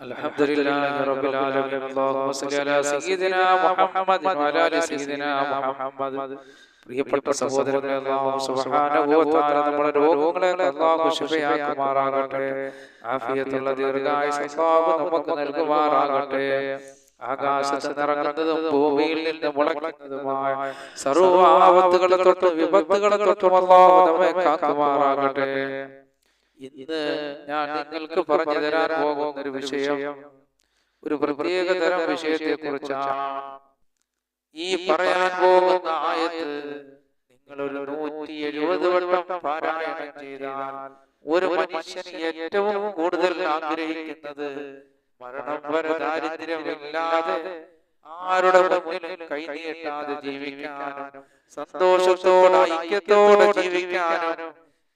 الحمد لله رب العالمين اللهم صل على سيدنا محمد وعلى ال سيدنا محمد പ്രിയപ്പെട്ട സഹോദരങ്ങളെ അല്ലാഹു സുബ്ഹാനഹു വ തആല നമ്മുടെ രോഗങ്ങളെ അല്ലാഹു ശിഫയാക്കുമാറാകട്ടെ ആഫിയത്തുള്ള ദീർഘായുസ് അല്ലാഹു നമുക്ക് നൽകുമാറാകട്ടെ ആകാശത്ത് നിറങ്ങുന്നതും ഭൂമിയിൽ നിന്ന് മുളയ്ക്കുന്നതുമായ സർവ്വ ആപത്തുകളെ തൊട്ട് വിപത്തുകളെ തൊട്ടും അല്ലാഹു നമ്മെ കാക്കുമാറാകട്ടെ ഇന്ന് ഞാൻ നിങ്ങൾക്ക് പറഞ്ഞു തരാൻ പോകുന്ന ഒരു വിഷയം ഒരു പ്രത്യേക തരം വിഷയത്തെ കുറിച്ചാണ് ഈ പറയാൻ പോകുന്ന ആയത്ത് നിങ്ങൾ ഒരു നൂറ്റി എഴുപത് വട്ടം പാരായണം ചെയ്താൽ ഒരു മനുഷ്യൻ ഏറ്റവും കൂടുതൽ ആഗ്രഹിക്കുന്നത് മരണം വരെ ദാരിദ്ര്യമില്ലാതെ ആരുടെ മുന്നിലും കൈനീട്ടാതെ ജീവിക്കാനും സന്തോഷത്തോടെ ഐക്യത്തോടെ ജീവിക്കാനും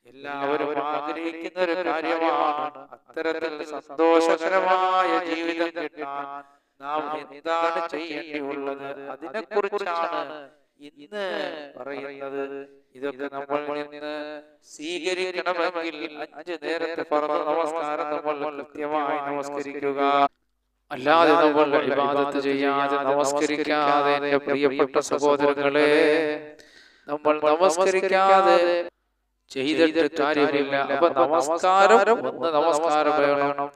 എല്ലാവരും ആഗ്രഹിക്കുന്ന ഒരു കാര്യമാണ്. അത്തരത്തിൽ സന്തോഷകരമായ ജീവിതം കിട്ടാൻ നാം എന്താണ് ചെയ്യേണ്ടിയുള്ളത്? അതിനെ കുറിച്ചാണ് ഇന്ന് പറയുന്നത്. ഇതൊക്കെ നമ്മൾ നിന്ന് സ്വീകരിക്കണമെങ്കിൽ അഞ്ച് നേരത്തെ പറഞ്ഞ നമസ്കാരം നമ്മൾ കൃത്യമായി നമസ്കരിക്കുക. അല്ലാതെ നമ്മൾ വിവാദത്ത് ചെയ്യാതെ നമസ്കരിക്കാതെ പ്രിയപ്പെട്ട സഹോദരങ്ങളെ നമ്മൾ നമസ്കരിക്കാതെ ചെയ്തിട്ട് കാര്യമില്ല. അപ്പൊ നമസ്കാരം ഒന്ന് നമസ്കാരം വേണം.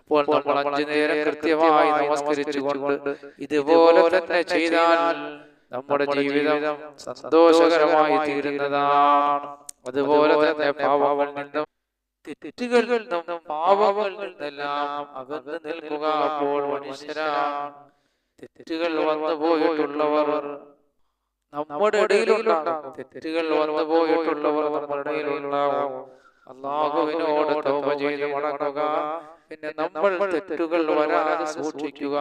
അപ്പോൾ നമ്മൾ അഞ്ചു നേരം കൃത്യമായി നമസ്കരിച്ചുകൊണ്ട് ഇതുപോലെ തന്നെ ചെയ്താൽ നമ്മുടെ ജീവിതം സന്തോഷകരമായി തീരുന്നതാണ്. അതുപോലെ തന്നെ പാപങ്ങളിൽ നിന്നും തെറ്റുകളിൽ നിന്നും പാപങ്ങളിൽ നിന്നെല്ലാം അകന്ന് നിൽക്കുക അപ്പോൾ മനുഷ്യരാണ്. തെറ്റുകൾ വന്നു പോയിട്ടുള്ളവർ നമ്മുടെ ഇടയിലുണ്ടാകും. തെറ്റുകൾ വന്നു പോയിട്ടുള്ളവർ നമ്മുടെ ഇടയിലുണ്ടാകും. അള്ളാഹുവിനോട് തൗബ ചെയ്ത് മടങ്ങുക. പിന്നെ നമ്മൾ തെറ്റുകൾ വരാതെ സൂക്ഷിക്കുക.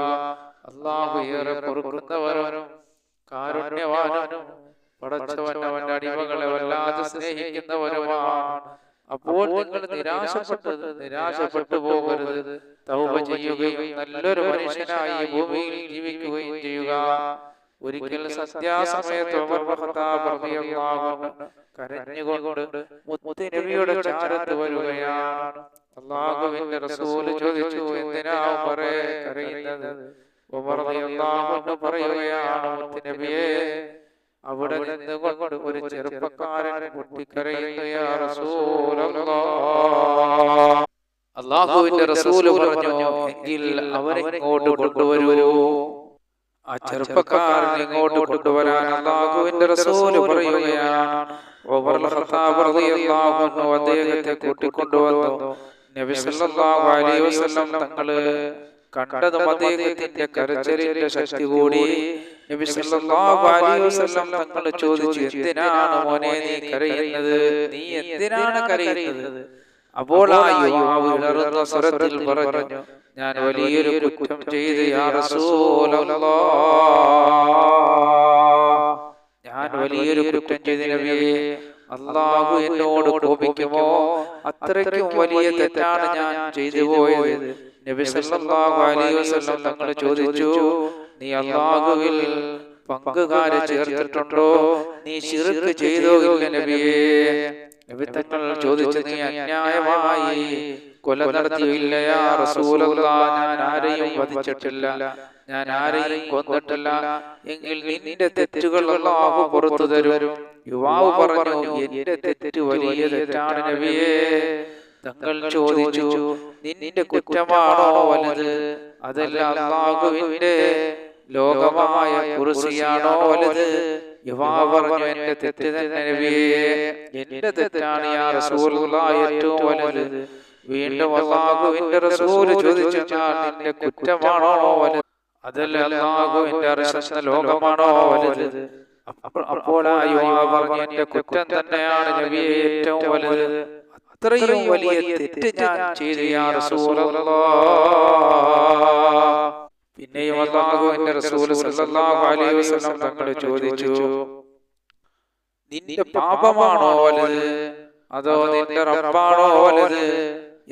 അള്ളാഹു ഏറെ പൊറുക്കുന്നവരും കാരുണ്യവാനും പടച്ചവൻ അവന്റെ അടിമകളെ വല്ലാതെ സ്നേഹിക്കുന്നവരുമാണ് അപ്പോൾ നിങ്ങൾ നിരാശപ്പെട്ടത് നിരാശപ്പെട്ടു പോകരുത്. തൗബ ചെയ്യുകയും നല്ലൊരു മനുഷ്യനായി ഭൂമിയിൽ ജീവിക്കുകയും ചെയ്യുക. ഒരിക്കൽ സന്ധ്യാസമയത്ത് കരഞ്ഞുകൊണ്ട് ചാരത്ത് വരികയാണ്. അള്ളാഹുവിന്റെ റസൂൽ ചോദിച്ചു എന്തിനാ കരയുന്നത്? പറയുകയാണ് അവിടെ നിന്നുകൊണ്ട് ഒരു ചെറുപ്പക്കാരൻ പൊട്ടിക്കരയുന്നു യാ റസൂലല്ലാഹ് അള്ളാഹുവിന്റെ റസൂൽ പറഞ്ഞു എങ്കിൽ അവനെ ഇങ്ങോട്ട് കൊണ്ടുവരൂ? ആ ചെറുപ്പക്കാരനെ ഇങ്ങോട്ട് കൊണ്ടുവരാൻ അള്ളാഹുവിന്റെ റസൂൽ പറയുകയാണ്. അദ്ദേഹത്തെ കൂട്ടിക്കൊണ്ടുവന്നു. നബി സല്ലല്ലാഹു അലൈഹി വസല്ലം തങ്ങൾ കണ്ടതും അദ്ദേഹത്തിന്റെ കരച്ചലിന്റെ ശക്തി കൂടി നബി സല്ലല്ലാഹു അലൈഹി വസല്ലം തങ്ങൾ ചോദിച്ചു എന്തിനാണ് മോനെ നീ കരയുന്നത്? നീ എന്തിനാണ് കരയുന്നത്? അപ്പോൾ ആ യുവാവ് ഇടറുന്ന സ്വരത്തിൽ പറഞ്ഞു ഞാൻ വലിയൊരു കുറ്റം ചെയ്ത് ഞാൻ വലിയൊരു കുറ്റം ചെയ്ത് നബിയെ. അള്ളാഹു എന്നോട് കോപിക്കുമോ? അത്രയ്ക്കും വലിയ തെറ്റാണ് ഞാൻ ചെയ്തു പോയത്. നബി സല്ലല്ലാഹു അലൈഹി വസല്ലം തങ്ങൾ ചോദിച്ചു നീ അള്ളാഹുവിൽ പങ്കുകാരെ ചേർത്തിട്ടുണ്ടോ? നീ ശിർക്ക് ചെയ്തോ ഇല്ല നബിയേ. നബി തങ്ങൾ ചോദിച്ചു നീ അന്യായമായി കൊല നടത്തിയില്ല ഞാൻ ആരെയും വധിച്ചിട്ടില്ല. ഞാൻ ആരെയും കൊന്നിട്ടില്ല. എങ്കിൽ നിന്റെ തെറ്റുകൾ അല്ലാഹു പുറത്തു തരും. യുവാവ് പറഞ്ഞു എന്റെ തെറ്റ് വലിയ തെറ്റാണ് നബിയേ. തങ്ങൾ ചോദിച്ചു നിന്റെ കുറ്റമാണോ വലുത്? അതല്ല അള്ളാഹുവിന്റെ ലോകമായ കുറിസിയാണോ വലുത്? പറഞ്ഞു എന്റെ തെറ്റ് തന്നെ നബിയേ എന്റെ തെറ്റാണ് യാ ഏറ്റവും വലുത്. വീണ്ടും അള്ളാഹുവിന്റെ റസൂൽ ചോദിച്ചാൽ നിന്റെ കുറ്റമാണോ വലുത്? അതല്ല അള്ളാഹുവിന്റെ അർശന ലോകമാണോ വലുത്? അപ്പോൾ ആ യുവാവ് പറഞ്ഞു എന്റെ കുറ്റം തന്നെയാണ് നബിയെ ഏറ്റവും വലുത്. അത്രയും വലിയ തെറ്റ് ഞാൻ ചെയ്തു യാ റസൂലല്ലാഹ് പിന്നെയും അള്ളാഹുവിന്റെ റസൂൽ സല്ലല്ലാഹു അലൈഹി വസല്ലം തങ്ങൾ ചോദിച്ചു നിന്റെ പാപമാണോ വലുത്? അതോ നിന്റെ റബ്ബാണോ വലുത്?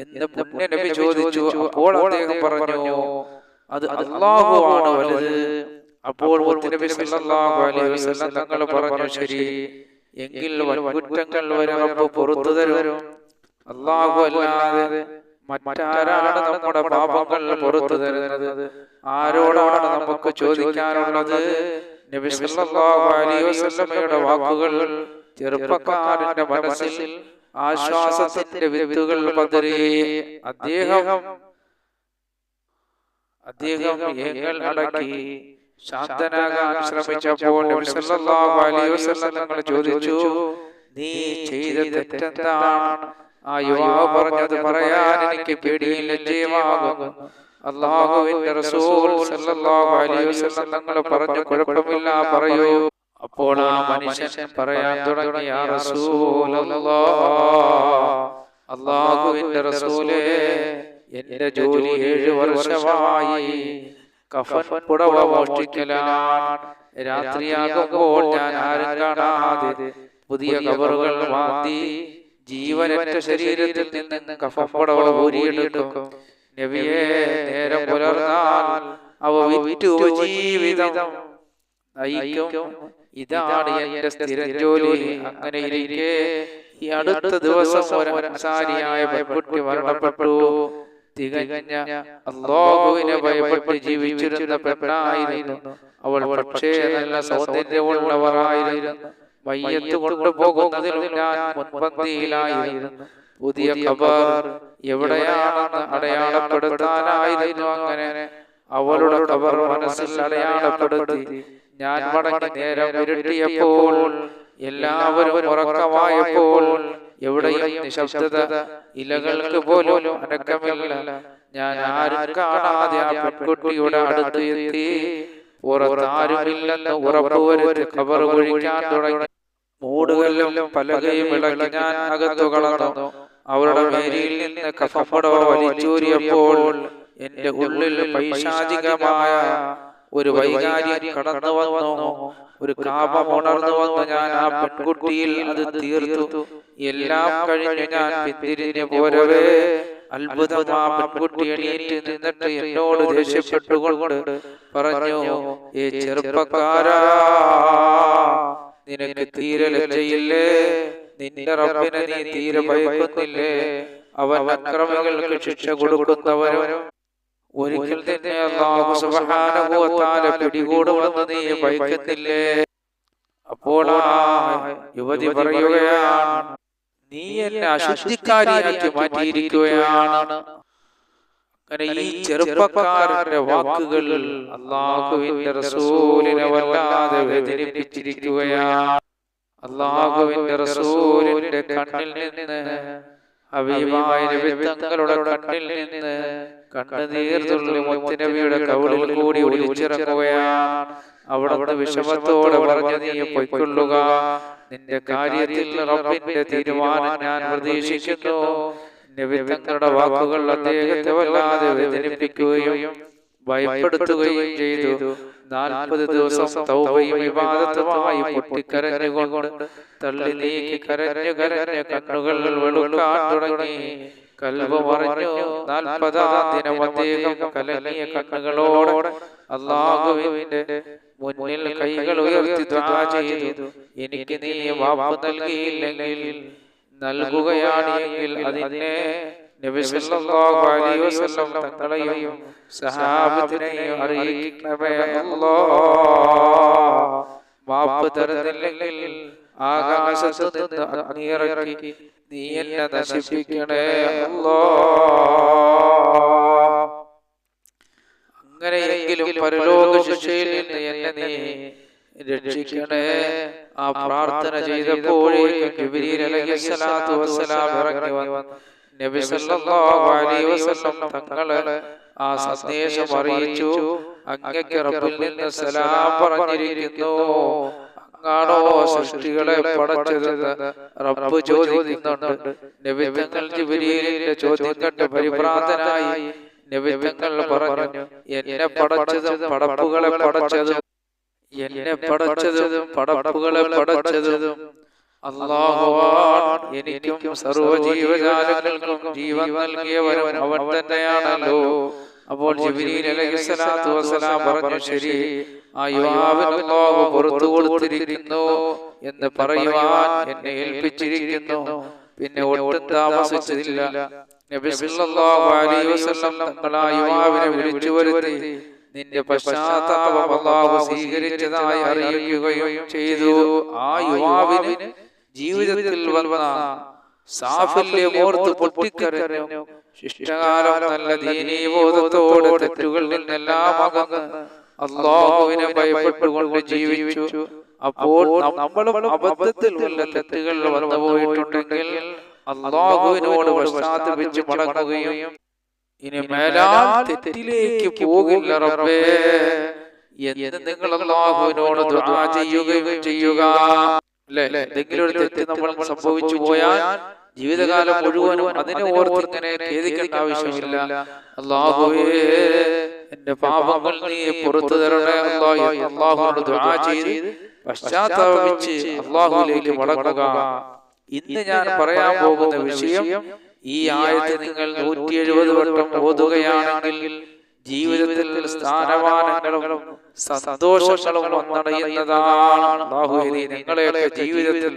എന്ന് പുണ്യ നബി ചോദിച്ചു അപ്പോൾ അദ്ദേഹം പറഞ്ഞു അത് അള്ളാഹു ആണ് വലുത്. അപ്പോൾ നബി സല്ലല്ലാഹു അലൈഹി വസല്ലം തങ്ങൾ പറഞ്ഞു ശരി എങ്കിൽ കുറ്റങ്ങൾ വരെ റബ്ബ് പുറത്തു തരും. അള്ളാഹു അല്ലാതെ മറ്റാരാണ് നമ്മുടെ പാപങ്ങൾ പുറത്തു തരുന്നത്? ആരോടാണ് നമുക്ക് ചോദിക്കാനുള്ളത്? നബി സല്ലല്ലാഹു അലൈഹി വസല്ലമയുടെ വാക്കുകൾ ചെറുപ്പക്കാരന്റെ മനസ്സിൽ ആശ്വാസത്തിന്റെ വിത്തുകൾ പതറി അദ്ദേഹം അദ്ദേഹം ഏങ്ങൾ അടക്കി ശാന്തനാകാൻ ശ്രമിച്ചപ്പോൾ തങ്ങൾ ചോദിച്ചു നീ ചെയ്ത തെറ്റെന്താണ്? ആ യുവാവ് പറഞ്ഞത് പറയാൻ എനിക്ക് പേടിയും ലജ്ജയുമാകുന്നു. അള്ളാഹുവിന്റെ റസൂൽ സല്ലല്ലാഹു അലൈഹി വസല്ലം തങ്ങൾ പറഞ്ഞു കുഴപ്പമില്ല പറയൂ. അപ്പോൾ ആ മനുഷ്യൻ പറയാൻ തുടങ്ങി ആ റസൂൽ അള്ളാഹുവിന്റെ റസൂലേ എന്റെ ജോലി ഏഴ് വർഷമായി. കഫൻ പുടവ മോഷ്ടിക്കലാണ്. രാത്രിയാകുമ്പോൾ ഞാൻ ആരും കാണാതെ പുതിയ കബറുകൾ മാറ്റി ജീവനറ്റ ശരീരത്തിൽ നിന്ന് കഫപ്പുടവ ഊരിയെടുക്കും. നബിയെ നേരം പുലർന്നാൽ അവ വിറ്റു ജീവിതം. നയിക്കും. ഇതാണ് എന്റെ സ്ഥിരം ജോലി. അങ്ങനെ ഇരിക്കെ ഈ അടുത്ത ദിവസം ഒരു അൻസാരിയായ പെൺകുട്ടി മരണപ്പെട്ടു. തികഞ്ഞ അള്ളാഹുവിനെ ഭയപ്പെട്ട് ജീവിച്ചിരുന്ന പെണ്ണായിരുന്നു. അവൾ പക്ഷേ നല്ല സൗന്ദര്യമുള്ളവരായിരുന്നു മയ്യത്ത് കൊണ്ടുപോകുന്നതിലും ഞാൻ മുൻപന്തിയിലായിരുന്നു. പുതിയ ഖബർ എവിടെയാണെന്ന് അടയാളപ്പെടുത്താനായിരുന്നു അങ്ങനെ അവളുടെ ഖബർ മനസ്സിൽ അടയാളപ്പെടുത്തി. ഞാൻ മടങ്ങി നേരം ഉരുട്ടിയപ്പോൾ എല്ലാവരും ഉറക്കമായപ്പോൾ എവിടെയും നിശബ്ദത ഇലകൾക്ക് പോലും അനക്കമില്ല. ഞാൻ ആരും കാണാതെ ആ പെൺകുട്ടിയുടെ അടുത്ത് എത്തി പുറത്താരുമില്ലെന്ന് ഉറപ്പുവരുത്തി തുടങ്ങി. മൂടുകളിലും പലകയും ഇളകി ഞാൻ അകത്തു കളർന്നു അവരുടെ മേരിയിൽ നിന്ന് കഫപ്പടവ വലിച്ചൂരിയപ്പോൾ എന്റെ ഉള്ളിൽ പൈശാചികമായ ഒരു വൈകാര്യം കടന്നു വന്നു. ഒരു കാപം ഉണർന്നു വന്ന്. ഞാൻ ആ പെൺകുട്ടിയിൽ അത് തീർത്തു. എല്ലാം കഴിഞ്ഞ് ഞാൻ പിന്തിരിഞ്ഞു പോരവേ. അത്ഭുതം ആ പെൺകുട്ടി എണീറ്റ് നിന്നിട്ട് എന്നോട് ദേഷ്യപ്പെട്ടുകൊണ്ട് പറഞ്ഞു ഈ ചെറുപ്പക്കാരാ നിനക്ക് തീരെ ലജ്ജയില്ലേ? നിന്റെ റബ്ബിനെ നീ തീരെ ഭയക്കുന്നില്ലേ? അവൻ അക്രമികൾക്ക് ശിക്ഷ കൊടുക്കുന്നവരും ഒരിക്കൽ തന്നെ അല്ലാഹു സുബ്ഹാനഹു വ തആല പിടികൂടുമെന്ന് നീ ഭയക്കുന്നില്ലേ? അപ്പോൾ ആ യുവതി പറയുകയാണ് നീ എന്നെ അശുദ്ധിക്കാരിയാക്കി മാറ്റിയിരിക്കുകയാണ്. ഈ ചെറുപ്പക്കാരന്റെ വാക്കുകൾ അള്ളാഹുവിന്റെ റസൂലിനെ വല്ലാതെ വേദനിപ്പിച്ചിരിക്കുകയാണ്. അള്ളാഹുവിന്റെ റസൂലിന്റെ കണ്ണിൽ നിന്ന് കണ്ണിൽ നിന്ന് മുത്തുനബിയുടെ കവിളിൽ കൂടി ഒലിച്ചിറങ്ങുകയാണ് അവിടുന്ന് വിഷമത്തോടെ പറഞ്ഞു നീ പൊയ്ക്കൊള്ളുക. നിന്റെ കാര്യത്തിൽ റബ്ബിന്റെ തീരുമാനം ഞാൻ പ്രതീക്ഷിക്കുന്നു. നബി തങ്ങളുടെ വാക്കുകൾ അദ്ദേഹത്തെ വല്ലാതെ വേദനിപ്പിക്കുകയും ഭയപ്പെടുത്തുകയും ചെയ്തു. നാൽപ്പത് ദിവസം തൗബയും വിവാദത്തുമായി പൊട്ടിക്കരഞ്ഞുകൊണ്ട് തള്ളി നീക്കി കരഞ്ഞു കരഞ്ഞ കണ്ണുകൾ വെളുക്കാൻ തുടങ്ങി. കൽവ് പറഞ്ഞു നാൽപ്പതാം ദിനം അദ്ദേഹം കലങ്ങിയ കണ്ണുകളോടെ അള്ളാഹുവിന്റെ മുന്നിൽ കൈകൾ ഉയർത്തി ചെയ്തു. എനിക്ക് നീ വാപ്പ് നൽകിയില്ലെങ്കിൽ നൽകുകയാണ് എങ്കിൽ അതിനെ അലൈഹി വസല്ലം തങ്ങളെയും സഹാബത്തിനെയും അറിയിക്കണമേ അല്ലാഹ്. മാപ്പ് തരുന്നില്ലെങ്കിൽ ആകാശത്ത് നിന്ന് അഗ്നിയിറക്കി നീ എന്നെ നശിപ്പിക്കണേ അല്ലാഹ്. അങ്ങനെയെങ്കിലും പരലോക ശിക്ഷയിൽ നിന്ന് എന്നെ നീ രക്ഷിക്കണേ ആ പ്രാർത്ഥന ചെയ്തപ്പോഴേക്കും ജിബ്രീൽ അലൈഹിസ്സലാത്തു വസ്സലാം ഇറങ്ങി വന്നു. നബി സല്ലല്ലാഹു അലൈഹി വസല്ലം തങ്ങളെ ആ സന്ദേശം അറിയിച്ചു. അങ്ങക്ക് റബ്ബിൽ നിന്ന് സലാം പറഞ്ഞിരിക്കുന്നു. അങ്ങാണോ സൃഷ്ടികളെ പടച്ചതെന്ന് റബ്ബ് ചോദിക്കുന്നുണ്ട്. നബി തങ്ങൾ ജിബ്രീലിന്റെ ചോദ്യം കണ്ട് പരിഭ്രാന്തനായി നബി തങ്ങൾ പറഞ്ഞു എന്നെ പടച്ചതും പടപ്പുകളെ പടച്ചതും എന്നെ പടച്ചതും പടപ്പുകളെ പടച്ചതും. അള്ളാഹുവാൻ എനിക്കും സർവജീവജാലങ്ങൾക്കും ജീവൻ നൽകിയവരും അവൻ തന്നെയാണല്ലോ. അപ്പോൾ വസ്സലാം പറഞ്ഞു ശരി ആ യുവാവിന് അല്ലാഹു പുറത്തു കൊടുത്തിരിക്കുന്നു എന്ന് പറയുവാൻ എന്നെ ഏൽപ്പിച്ചിരിക്കുന്നു. പിന്നെ ഒട്ടും താമസിച്ചില്ല. നബി സല്ലല്ലാഹു അലൈഹി വസല്ലം തങ്ങൾ ആ യുവാവിനെ വിളിച്ചു വരുത്തി നിന്റെ പശ്ചാത്താപം സ്വീകരിച്ചതായി അറിയിക്കുകയും ചെയ്തു. ആ യുവാവിന് ജീവിതത്തിൽ വന്ന സാഫല്യമോർത്ത് പൊട്ടിക്കരഞ്ഞു. ശിഷ്ടകാലം നല്ല ദീനീബോധത്തോടെ തെറ്റുകളിൽ നിന്നെല്ലാം അകന്ന് അള്ളാഹുവിനെ ഭയപ്പെട്ടുകൊണ്ട് ജീവിച്ചു. അപ്പോൾ നമ്മളും അബദ്ധത്തിൽ വല്ല തെറ്റുകൾ വന്നു പോയിട്ടുണ്ടെങ്കിൽ അള്ളാഹുവിനോട് പശ്ചാത്തപിച്ച് മടങ്ങുകയും ഇനി മേലാൽ തെറ്റിലേക്ക് പോകില്ല റബ്ബേ. എന്ന് നിങ്ങൾ അള്ളാഹുവിനോട് ദുആ ചെയ്യുകയും ചെയ്യുക. അല്ലേ? എന്തെങ്കിലും ഒരു തെറ്റ് നമ്മൾ സംഭവിച്ചു പോയാൽ ജീവിതകാലം മുഴുവനും അതിനെ ഓർത്ത് ഇങ്ങനെ ഖേദിക്കേണ്ട ആവശ്യമില്ല. അള്ളാഹുവേ എന്റെ പാപങ്ങൾ നീ പുറത്തു തരണേ അള്ളാഹു അള്ളാഹുവിനോട് ദുആ ചെയ്ത് പശ്ചാത്താപിച്ച് അള്ളാഹുവിലേക്ക് മടങ്ങുക. ഇന്ന് ഞാൻ പറയാൻ പോകുന്ന വിഷയം ഈ ആയത്ത് നിങ്ങൾ നൂറ്റി എഴുപത് വട്ടം ഓതുകയാണെങ്കിൽ ജീവിതത്തിൽ സ്ഥാനമാനങ്ങളും സന്തോഷങ്ങളും വന്നടയുന്നതാണ് നീ നിങ്ങളെയൊക്കെ ജീവിതത്തിൽ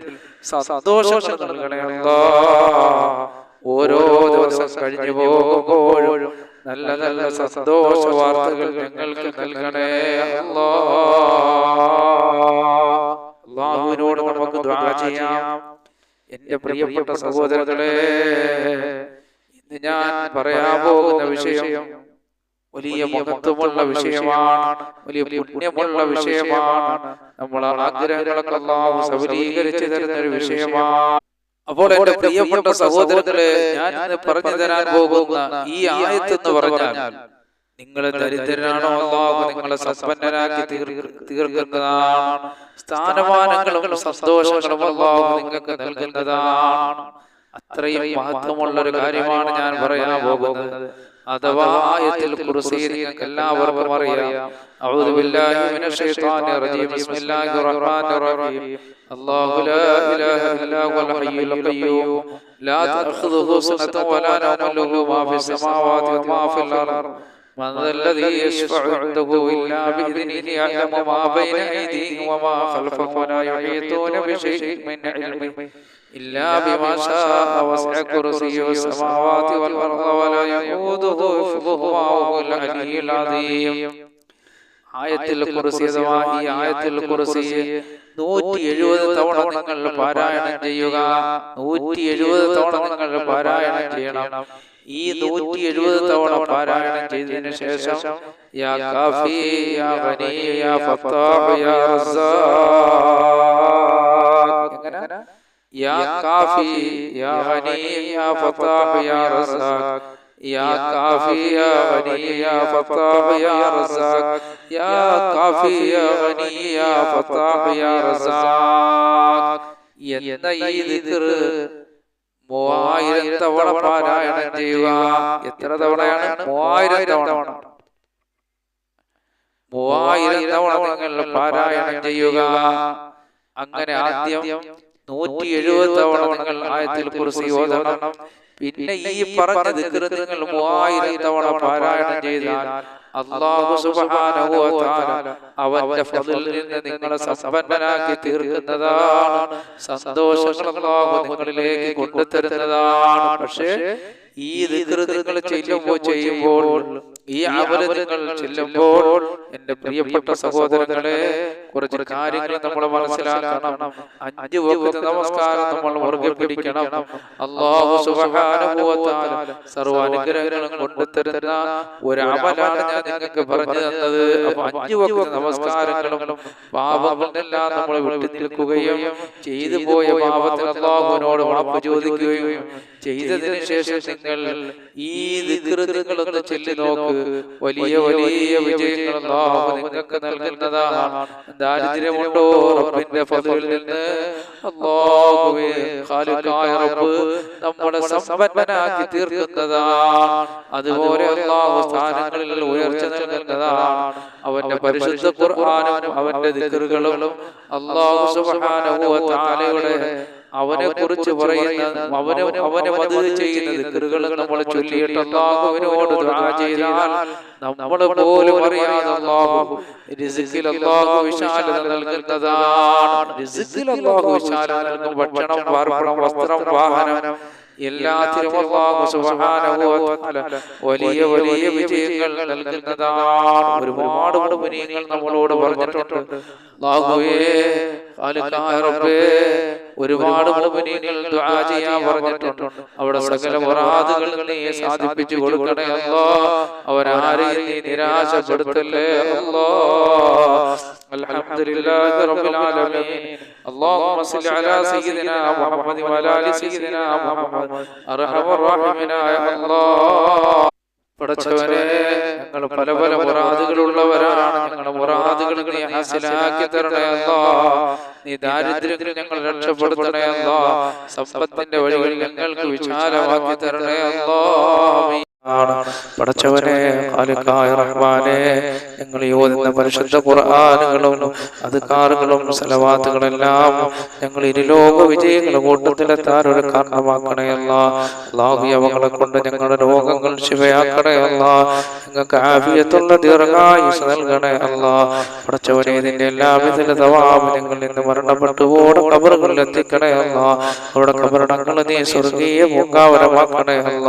സന്തോഷങ്ങൾ നൽകണേ അല്ലാ ഓരോ ദിവസം കഴിഞ്ഞു പോകുമ്പോഴും നല്ല നല്ല സന്തോഷ വാർത്തകൾ ഞങ്ങൾക്ക് നൽകണേ അള്ളാഹുവിനോട് നമുക്ക് ദ്വാ ചെയ്യാം. എന്റെ പ്രിയപ്പെട്ട സഹോദരങ്ങളെ ഇന്ന് ഞാൻ പറയാൻ പോകുന്ന വിഷയം വലിയ മഹത്വമുള്ള വിഷയമാണ് വലിയ പുണ്യമുള്ള വിഷയമാണ്. നമ്മൾ ആഗ്രഹങ്ങളൊക്കെ അള്ളാഹു സബലീകരിച്ചു തരുന്ന ഒരു വിഷയമാണ്. അപ്പോൾ എന്റെ പ്രിയപ്പെട്ട സഹോദരങ്ങളെ ഞാൻ പറഞ്ഞു തരാൻ പോകുന്ന ഈ ആയത്ത് എന്ന് പറഞ്ഞാൽ നിങ്ങൾ ദരിദ്രനാണോ നിങ്ങളെ സമ്പന്നരാക്കി തീർക്കുന്നതാണ്. സ്ഥാനമാനങ്ങളും സന്തോഷങ്ങളും നിങ്ങൾക്ക് നൽകുന്നതാണ്. അത്രയും മഹത്വമുള്ള ഒരു കാര്യമാണ് ഞാൻ പറയാൻ പോകുന്നത്. അഥവാ ആയത്തിൽ എല്ലാവർക്കും അറിയാം. ബില്ലാഹി റജീം. റഹീം. അല്ലാഹു ലാ ഇലാഹ ഹുവൽ ഹയ്യുൽ വലാ മാ ഫിസ് വമാ ഫിൽ അർദ്. من ذا الذي يشفع عنده إلا بإذنه يعلم ما بين أيديهم وما خلفهم ولا يحيطون بشيء من علمه إلا بما شاء وسع كرسيه السماوات والأرض ولا يؤوده حفظهما وهو العلي العظيم ആയത്തിൽ കുറിച്ച് അഥവാ ഈ ആയത്തിൽ കുറിച്ച് നൂറ്റി എഴുപത് തവണ നിങ്ങൾ പാരായണം ചെയ്യുക നൂറ്റി എഴുപത് തവണ നിങ്ങൾ പാരായണം ചെയ്യണം ഈ നൂറ്റി എഴുപത് തവണ പാരായണം ചെയ്തതിനു ശേഷം യാ കാഫി യാ ഗനി യാ ഫത്താഹ് യാ റസാഖ്. യാ കാഫി യാ ഗനി യാ ഫത്താഹ് യാ റസാഖ്. യാ കാഫി യാ ഗനി യാ ഫത്താഹ് യാ റസാഖ്. യാ എന്ന ഈ ദിക്ർ മൂവായിരം തവണ പാരായണം ചെയ്യുക. എത്ര തവണയാണ്? മൂവായിരം തവണ. മൂവായിരം തവണ നിങ്ങൾ പാരായണം ചെയ്യുക. അങ്ങനെ ആദ്യം നൂറ്റി എഴുപത് തവണ നിങ്ങൾ ആയത്തിൽ കുറിച്ച് ഓതണം പിന്നെ ഈ പറഞ്ഞ നിങ്ങൾ മൂവായിരം തവണ പാരായണം ചെയ്താൽ അള്ളാഹു തആല അവന്റെ ഫളിൽ നിന്ന് നിങ്ങളെ സമ്പന്നനാക്കി തീർക്കുന്നതാണ്. സന്തോഷങ്ങൾ അള്ളാഹു നിങ്ങളിലേക്ക് കൊണ്ടുതരുന്നതാണ്. പക്ഷേ ഈ നിങ്ങൾ ചെയ്യുമ്പോൾ ചെയ്യുമ്പോൾ ഈ നിങ്ങൾ ചെല്ലുമ്പോൾ എന്റെ പ്രിയപ്പെട്ട സഹോദരങ്ങളെ കുറച്ച് കാര്യങ്ങൾ നമ്മൾ മനസ്സിലാക്കണം. അഞ്ച് വകുപ്പ് നമസ്കാരം നമ്മൾ മുറുകെ പിടിക്കണം അള്ളാഹു സർവ അനുഗ്രഹങ്ങളും കൊണ്ടുതരുന്ന ഒരു അമലാണ് ഞാൻ നിങ്ങൾക്ക് പറഞ്ഞു തന്നത്. അപ്പൊ അഞ്ച് വക്ത നമസ്കാരങ്ങളും പാപങ്ങളെല്ലാം നമ്മൾ വിട്ടു നിൽക്കുകയും ചെയ്തു പോയ പാപത്തിന് അള്ളാഹുവിനോട് ഉണപ്പ് ചോദിക്കുകയും ചെയ്തതിനു ശേഷം നിങ്ങൾ ഈ ദിക്ർ ചെല്ലി നോക്കുക നോക്ക്. വലിയ വലിയ വിജയങ്ങൾ അല്ലാഹു നിങ്ങൾക്ക് നൽകുന്നതാണ്. ദാരിദ്ര്യമുണ്ടോ റബ്ബിന്റെ ഫضലിൽ നിന്ന്? അല്ലാഹുവേ ഖാലിഖായ റബ്ബ് നമ്മളെ സമ്പന്നനാക്കി തീർക്കുന്നതാണ്. അതുപോലെ അല്ലാഹു സ്ഥാനങ്ങളിൽ ഉയർച്ച നൽകുന്നതാണ്. അവന്റെ പരിശുദ്ധ ഖുർആനും അവന്റെ ദിക്റുകളും അള്ളാഹു സുബ്ഹാനഹു വ തആലയുടെ അവനെ കുറിച്ച് പറയുന്ന അവനെ അവനെ വധു ചെയ്യുന്ന ദിക്റുകൾ നമ്മൾ ചൊല്ലിയിട്ട് ചെയ്താൽ നമ്മൾ പോലും അറിയാതെ വിശാലത നൽകുന്നതാണ്. വിശാലത നൽകും ഭക്ഷണം വസ്ത്രം വാഹനം എല്ലാത്തിനും വലിയ വലിയ വിജയങ്ങൾ നൽകുന്നതാണ് ഒരുപാട് മുനിയങ്ങൾ നമ്മളോട് പറഞ്ഞിട്ടുണ്ട്. ഒരുപാട് മുനിയങ്ങൾ ദുആ ചെയ്യാൻ പറഞ്ഞിട്ടുണ്ട്. അവിടെ സകല മുറാദുകൾ നീ സാധിപ്പിച്ചു കൊടുക്കണേ അല്ലാ അവരാരെയും നീ നിരാശപ്പെടുത്തല്ലേ അല്ലാ അൽഹംദുലില്ലാഹി റബ്ബിൽ ആലമീൻ اللهم صل على سيدنا محمد وعلى ال سيدنا محمد ارحم الراحمين يا الله പടച്ചവനെ ഞങ്ങൾ പല പല മുറാദുകളുള്ളവരാണ് ഞങ്ങളുടെ മുറാദുകൾ നീ ഹാസിലാക്കി തരണേ അല്ലാ നീ ദാരിദ്ര്യത്തിൽ ഞങ്ങൾ രക്ഷപ്പെടുത്തണേ അല്ലാ സമ്പത്തിന്റെ വഴികൾ ഞങ്ങൾക്ക് വിശാലമാക്കി തരണേ അല്ലാ ആണ് പടച്ചവനെ ഖാലിഖായ റഹ്മാനെ ഞങ്ങൾ യോജിക്കുന്ന പരിശുദ്ധ ഖുർആനുകളും അധികാറുകളും സലവാത്തുകളെല്ലാം ഞങ്ങൾ ഇരുലോക വിജയങ്ങളുടെ കൂട്ടത്തിലെത്താൻ ഒരു കാരണമാക്കണയല്ല അള്ളാഹു അവകളെ കൊണ്ട് ഞങ്ങളുടെ രോഗങ്ങൾ ശിവയാക്കണേ അല്ല. ഞങ്ങൾക്ക് ആഫിയത്തുള്ള ദീർഘായുസ് നൽകണേ അല്ല. പടച്ചവനെ ഇതിന്റെ എല്ലാവിധ തവാബ് ഞങ്ങൾ ഇന്ന് മരണപ്പെട്ടു ഓടെ കബറുകളിൽ എത്തിക്കണേ അല്ല. അവിടെ കബറടങ്ങൾ നീ സ്വർഗീയ പൂങ്കാവരമാക്കണേ അല്ല.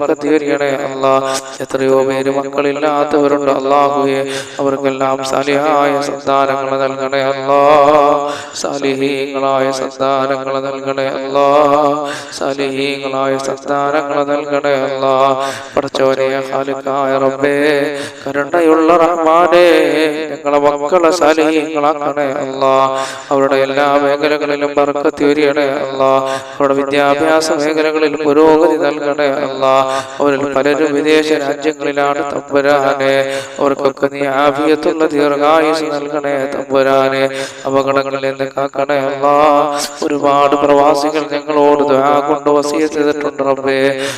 വർക്കത്ത് എറിയണേ അല്ലാ എത്രയോ പേര് മക്കളില്ലാത്തവരുണ്ട്. അള്ളാഹുയെ അവർക്കെല്ലാം സലിഹായ സന്താനങ്ങൾ നൽകണേ. അല്ലാ സാലിഹീങ്ങളായ സന്താനങ്ങൾ നൽകണേ അല്ല. സലിഹീങ്ങളായ സന്താനങ്ങൾ നൽകണേ അല്ല. പടച്ചവനെ ഖാലിഖായ റബ്ബേ കരുണയുള്ള റഹ്മാനെ ഞങ്ങളെ മക്കളെ സാലിഹീങ്ങളാക്കണേ അല്ല. അവരുടെ എല്ലാ മേഖലകളിലും ബർക്കത്ത് ഉയരണേ അല്ല. അവരുടെ വിദ്യാഭ്യാസ മേഖലകളിൽ പുരോഗതി നൽകണേ അല്ല. അവരിൽ പലരും വിദേശ രാജ്യങ്ങളിലാണ് തമ്പുരാനെ. അവർക്കൊക്കെ നീ ആഭ്യത്തുള്ള ദീർഘായുസ് നൽകണേ തമ്പുരാനെ. അപകടങ്ങളിൽ നിന്ന് കാക്കണേ അല്ല. ഒരുപാട് പ്രവാസികൾ ഞങ്ങളോട് കൊണ്ട് വസീയത്ത് ചെയ്തിട്ടുണ്ട് റബ്ബേ.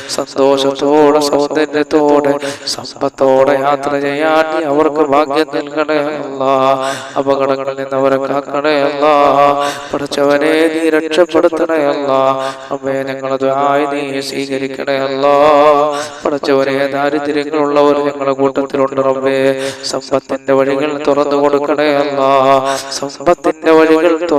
സന്തോഷത്തോടെ സൗന്ദര്യത്തോടെ സമ്പത്തോടെ യാത്ര ചെയ്യാൻ അവർക്ക് ഭാഗ്യം നൽകണേ അല്ല. അപകടങ്ങളിൽ നിന്ന് അവരെ കാക്കണേ അല്ല. പഠിച്ചവനെ നീ രക്ഷപ്പെടുത്തണേ അല്ല. അമ്മേ ഞങ്ങളത് ആയി നീ സ്വീകരിക്കണേ അല്ല. പഠിച്ചവരെ ദാരിദ്ര്യങ്ങളുള്ളവർ ഞങ്ങളുടെ കൂട്ടത്തിലുണ്ട് റബ്ബേ. സമ്പത്തിന്റെ വഴികൾ തുറന്നു കൊടുക്കണേ അല്ല. സമ്പത്തിന്റെ വഴികൾ തുറന്നു